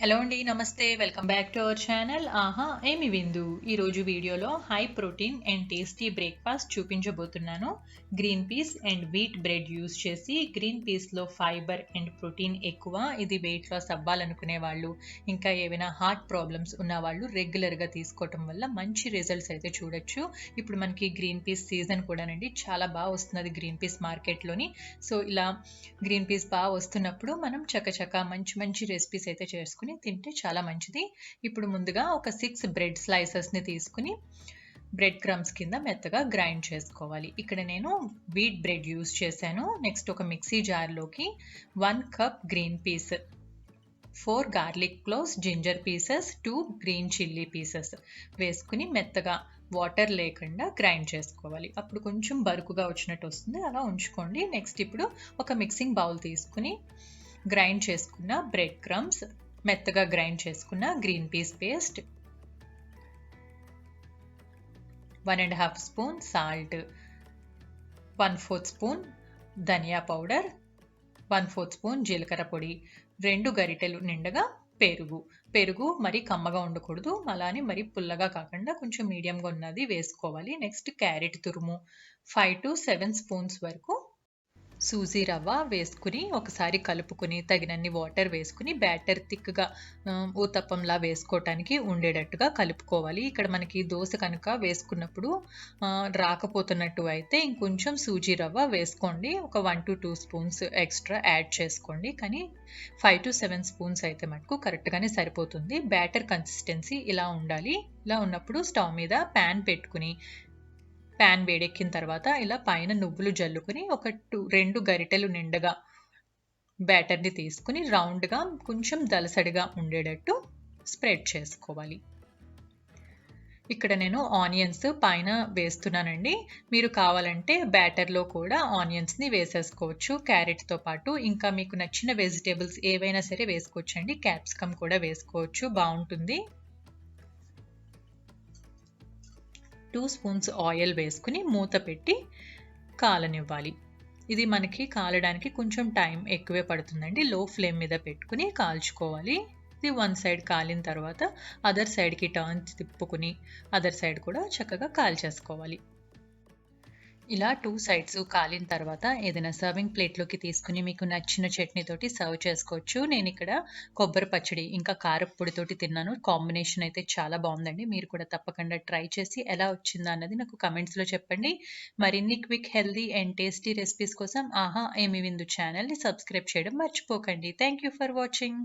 Hello అండి నమస్తే. Welcome back to our channel ఆహా ఏమి విందు? ఈరోజు వీడియోలో high protein and tasty breakfast చూపించబోతున్నాను. Green peas and wheat bread use చేసి గ్రీన్ పీస్లో ఫైబర్ అండ్ ప్రోటీన్ ఎక్కువ ఇది వెయిట్ లాస్ అవ్వాలనుకునే వాళ్ళు ఇంకా ఏమైనా హార్ట్ ప్రాబ్లమ్స్ ఉన్న వాళ్ళు రెగ్యులర్గా తీసుకోవటం వల్ల మంచి రిజల్ట్స్ అయితే చూడొచ్చు. ఇప్పుడు మనకి గ్రీన్ పీస్ సీజన్ కూడానండి చాలా బాగా వస్తున్నది గ్రీన్ పీస్ మార్కెట్లోని సో ఇలా గ్రీన్ పీస్ బాగా వస్తున్నప్పుడు మనం చక్కచక్క మంచి మంచి రెసిపీస్ అయితే చేసుకుని తింటే చాలా మంచిది. ఇప్పుడు ముందుగా ఒక సిక్స్ బ్రెడ్ స్లైసెస్ని తీసుకుని బ్రెడ్ క్రమ్స్ కింద మెత్తగా గ్రైండ్ చేసుకోవాలి. ఇక్కడ నేను వీట్ బ్రెడ్ యూస్ చేశాను. నెక్స్ట్ ఒక మిక్సీ జార్లోకి one cup green peas four garlic cloves ginger pieces two green chilli pieces వేసుకుని మెత్తగా వాటర్ లేకుండా గ్రైండ్ చేసుకోవాలి. అప్పుడు కొంచెం బరుకుగా వచ్చినట్టు వస్తుంది. అలా ఉంచుకోండి. నెక్స్ట్ ఇప్పుడు ఒక మిక్సింగ్ బౌల్ తీసుకుని గ్రైండ్ చేసుకున్న బ్రెడ్ క్రమ్స్ మెత్తగా గ్రైండ్ చేసుకున్న green peas paste one and half spoon salt one fourth spoon dhaniya powder one fourth spoon జీలకర్ర పొడి రెండు గరిటెలు నిండగా పెరుగు. పెరుగు మరి కమ్మగా ఉండకూడదు అలానే మరి పుల్లగా కాకుండా కొంచెం మీడియంగా ఉన్నది వేసుకోవాలి. నెక్స్ట్ క్యారెట్ తురుము ఫైవ్ టు సెవెన్ స్పూన్స్ వరకు సూజీ రవ్వ వేసుకుని ఒకసారి కలుపుకుని తగినన్ని వాటర్ వేసుకుని బ్యాటర్ థిక్గా ఊతప్పంలా వేసుకోవటానికి ఉండేటట్టుగా కలుపుకోవాలి. ఇక్కడ మనకి దోశ కనుక వేసుకున్నప్పుడు రాకపోతున్నట్టు అయితే ఇంకొంచెం సూజీ రవ్వ వేసుకోండి. ఒక one to two spoons extra add చేసుకోండి. కానీ ఫైవ్ టు సెవెన్ స్పూన్స్ అయితే మటుకు కరెక్ట్గానే సరిపోతుంది. బ్యాటర్ కన్సిస్టెన్సీ ఇలా ఉండాలి. ఇలా ఉన్నప్పుడు స్టవ్ మీద ప్యాన్ పెట్టుకుని ప్యాన్ వేడెక్కిన తర్వాత ఇలా పైన నువ్వులు జల్లుకుని ఒక టూ రెండు గరిటెలు నిండగా బ్యాటర్ని తీసుకుని రౌండ్గా కొంచెం దలసడిగా ఉండేటట్టు స్ప్రెడ్ చేసుకోవాలి. ఇక్కడ నేను ఆనియన్స్ పైన వేస్తున్నానండి. మీరు కావాలంటే బ్యాటర్లో కూడా ఆనియన్స్ని వేసేసుకోవచ్చు. క్యారెట్తో పాటు ఇంకా మీకు నచ్చిన వెజిటేబుల్స్ ఏవైనా సరే వేసుకోవచ్చండి. క్యాప్సికమ్ కూడా వేసుకోవచ్చు. బాగుంటుంది. టూ స్పూన్స్ ఆయిల్ వేసుకుని మూత పెట్టి కాలనివ్వాలి. ఇది మనకి కాలడానికి కొంచెం టైం ఎక్కువే పడుతుందండి. లో ఫ్లేమ్ మీద పెట్టుకుని కాల్చుకోవాలి. ఇది వన్ సైడ్ కాలిన తర్వాత అదర్ సైడ్కి టర్న్ తిప్పుకుని అదర్ సైడ్ కూడా చక్కగా కాల్చేసుకోవాలి. ఇలా టూ సైడ్స్ కాలిన తర్వాత ఏదైనా సర్వింగ్ ప్లేట్లోకి తీసుకుని మీకు నచ్చిన చట్నీతోటి సర్వ్ చేసుకోవచ్చు. నేను ఇక్కడ కొబ్బరి పచ్చడి ఇంకా కారపొడితోటి తిన్నాను. కాంబినేషన్ అయితే చాలా బాగుందండి. మీరు కూడా తప్పకుండా ట్రై చేసి ఎలా వచ్చిందా అన్నది నాకు కమెంట్స్లో చెప్పండి. మరిన్ని quick healthy and tasty recipes కోసం ఆహా ఏమి విందు ఛానల్ని సబ్స్క్రైబ్ చేయడం మర్చిపోకండి. Thank you for watching